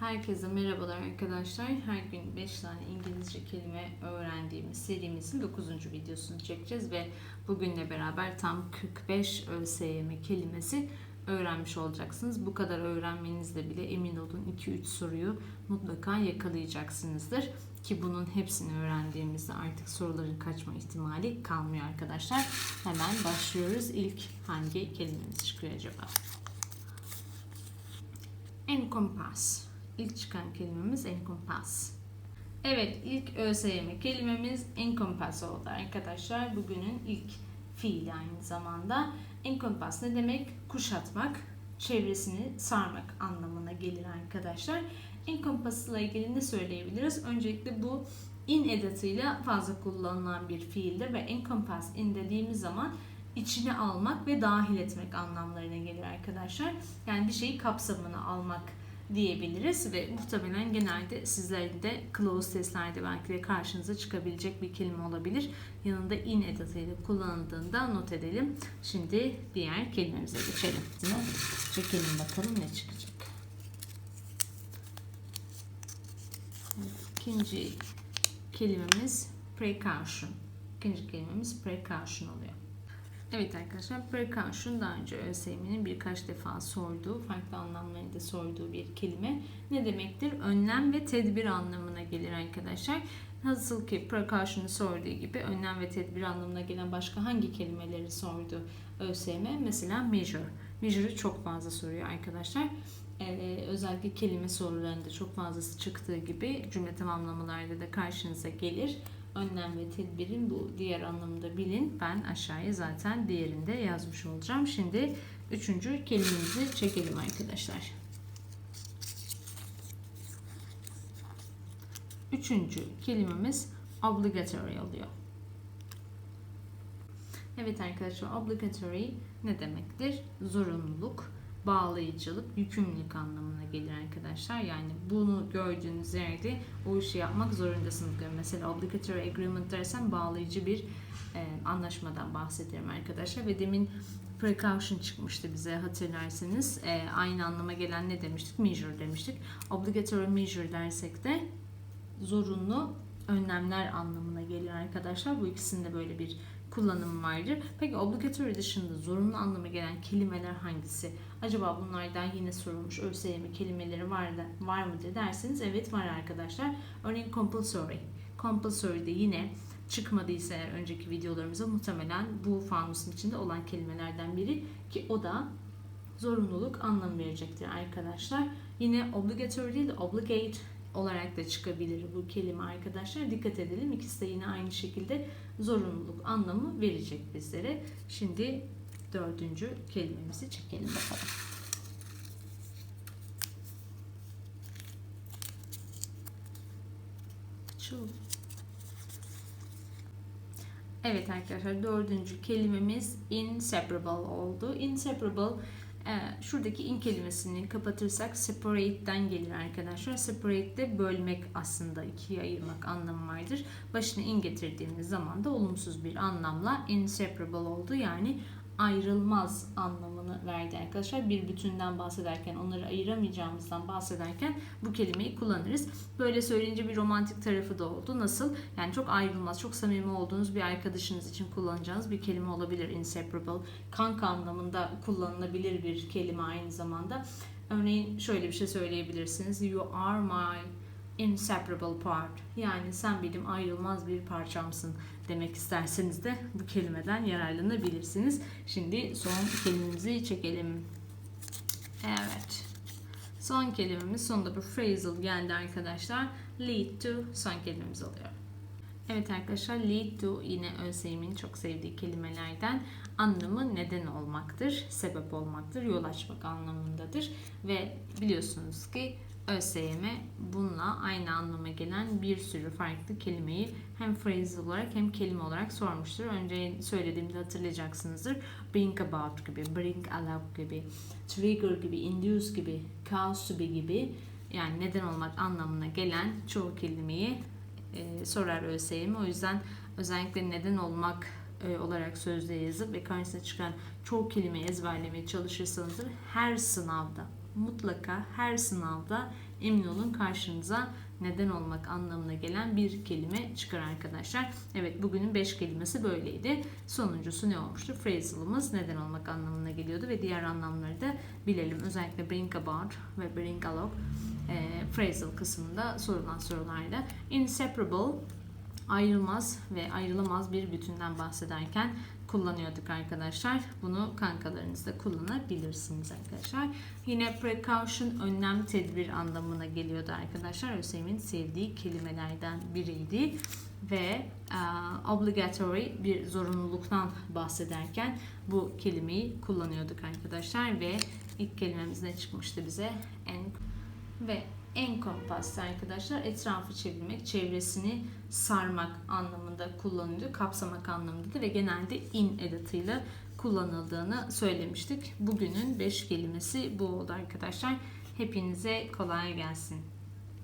Herkese merhabalar arkadaşlar. Her gün 5 tane İngilizce kelime öğrendiğimiz serimizin 9. videosunu çekeceğiz ve bugünle beraber tam 45 ÖSYM kelimesi öğrenmiş olacaksınız. Bu kadar öğrenmenizle bile emin olun 2-3 soruyu mutlaka yakalayacaksınızdır. Ki bunun hepsini öğrendiğimizde artık soruların kaçma ihtimali kalmıyor arkadaşlar. Hemen başlıyoruz. İlk hangi kelimemiz çıkıyor acaba? Encompass. İlk çıkan kelimemiz encompass. Evet ilk ÖSYM kelimemiz encompass oldu arkadaşlar. Bugünün ilk fiili aynı zamanda. Encompass ne demek? Kuşatmak, çevresini sarmak anlamına gelir arkadaşlar. Encompass ile ilgili ne söyleyebiliriz? Öncelikle bu in edatıyla fazla kullanılan bir fiildir ve encompass in dediğimiz zaman içine almak ve dahil etmek anlamlarına gelir arkadaşlar. Yani bir şeyi kapsamına almak diyebiliriz ve muhtemelen genelde sizlerin de close testlerde belki de karşınıza çıkabilecek bir kelime olabilir. Yanında in edatıyla kullanıldığında not edelim. Şimdi diğer kelimemize geçelim. Çekelim bakalım ne çıkacak. İkinci kelimemiz precaution. İkinci kelimemiz precaution oluyor. Evet arkadaşlar precaution daha önce ÖSYM'nin birkaç defa sorduğu, farklı anlamlarında sorduğu bir kelime. Ne demektir? Önlem ve tedbir anlamına gelir arkadaşlar. Nasıl ki precaution'ı sorduğu gibi önlem ve tedbir anlamına gelen başka hangi kelimeleri sordu ÖSYM? Mesela measure. Measure'ı çok fazla soruyor arkadaşlar. Ee, özellikle kelime sorularında çok fazlası çıktığı gibi cümle tamamlamalarda da karşınıza gelir önlem ve tedbirin bu diğer anlamında bilin. Ben aşağıya zaten diğerinde yazmış olacağım. Şimdi üçüncü kelimemizi çekelim arkadaşlar. Üçüncü kelimemiz obligatory oluyor. Evet arkadaşlar obligatory ne demektir? Zorunluluk bağlayıcılık, yükümlülük anlamına gelir arkadaşlar. Yani bunu gördüğünüz yerde o işi yapmak zorundasınız. Mesela obligatory agreement dersen bağlayıcı bir e, anlaşmadan bahsederim arkadaşlar. Ve demin precaution çıkmıştı bize hatırlarsanız. E, aynı anlama gelen ne demiştik? Measure demiştik. Obligatory measure dersek de zorunlu önlemler anlamına gelir arkadaşlar. Bu ikisinde böyle bir kullanımı vardır. Peki obligatory dışında zorunlu anlama gelen kelimeler hangisi? Acaba bunlardan yine sorulmuş ÖSYM kelimeleri var, da, var mıdır derseniz evet var arkadaşlar. Örneğin compulsory. Compulsory de yine çıkmadıysa eğer önceki videolarımıza muhtemelen bu fanusun içinde olan kelimelerden biri ki o da zorunluluk anlam verecektir arkadaşlar. Yine obligatory değil obligate olarak da çıkabilir bu kelime arkadaşlar. Dikkat edelim. İkisi de yine aynı şekilde zorunluluk anlamı verecek bizlere. Şimdi dördüncü kelimemizi çekelim bakalım. Evet arkadaşlar dördüncü kelimemiz inseparable oldu. Inseparable şuradaki in kelimesini kapatırsak separate'den gelir arkadaşlar. Separate de bölmek aslında ikiye ayırmak anlamı vardır. Başına in getirdiğimiz zaman da olumsuz bir anlamla inseparable oldu. Yani ayrılmaz anlamını verdi arkadaşlar. Bir bütünden bahsederken, onları ayıramayacağımızdan bahsederken bu kelimeyi kullanırız. Böyle söyleyince bir romantik tarafı da oldu. Nasıl? Yani çok ayrılmaz, çok samimi olduğunuz bir arkadaşınız için kullanacağınız bir kelime olabilir inseparable. Kanka anlamında kullanılabilir bir kelime aynı zamanda. Örneğin şöyle bir şey söyleyebilirsiniz. You are my inseparable part. Yani sen benim ayrılmaz bir parçamsın demek isterseniz de bu kelimeden yararlanabilirsiniz. Şimdi son kelimemizi çekelim. Evet. Son kelimemiz sonunda bir phrasal geldi arkadaşlar. Lead to son kelimemiz oluyor. Evet arkadaşlar lead to yine ÖSYM'in çok sevdiği kelimelerden anlamı neden olmaktır, sebep olmaktır, yol açmak anlamındadır. Ve biliyorsunuz ki ÖSYM bununla aynı anlama gelen bir sürü farklı kelimeyi hem phrase olarak hem kelime olarak sormuştur. Önce söylediğimde hatırlayacaksınızdır. Bring about gibi, bring allow gibi, trigger gibi, induce gibi, cause to be gibi yani neden olmak anlamına gelen çoğu kelimeyi e, sorar ÖSYM. O yüzden özellikle neden olmak e, olarak sözde yazıp ve karşısına çıkan çoğu kelimeyi ezberlemeye çalışırsanız her sınavda mutlaka her sınavda emin olun karşınıza neden olmak anlamına gelen bir kelime çıkar arkadaşlar. Evet bugünün 5 kelimesi böyleydi. Sonuncusu ne olmuştu? Phrasal'ımız neden olmak anlamına geliyordu ve diğer anlamları da bilelim. Özellikle bring about ve bring along e, phrasal kısmında sorulan sorularda. Inseparable ayrılmaz ve ayrılamaz bir bütünden bahsederken kullanıyorduk arkadaşlar. Bunu kankalarınızda kullanabilirsiniz arkadaşlar. Yine precaution önlem tedbir anlamına geliyordu arkadaşlar. ÖSYM'in sevdiği kelimelerden biriydi ve uh, obligatory bir zorunluluktan bahsederken bu kelimeyi kullanıyorduk arkadaşlar ve ilk kelimemiz ne çıkmıştı bize? En ve encompass arkadaşlar etrafı çevirmek, çevresini sarmak anlamında kullanılıyor, kapsamak anlamında ve genelde in edatıyla kullanıldığını söylemiştik. Bugünün 5 kelimesi bu oldu arkadaşlar. Hepinize kolay gelsin.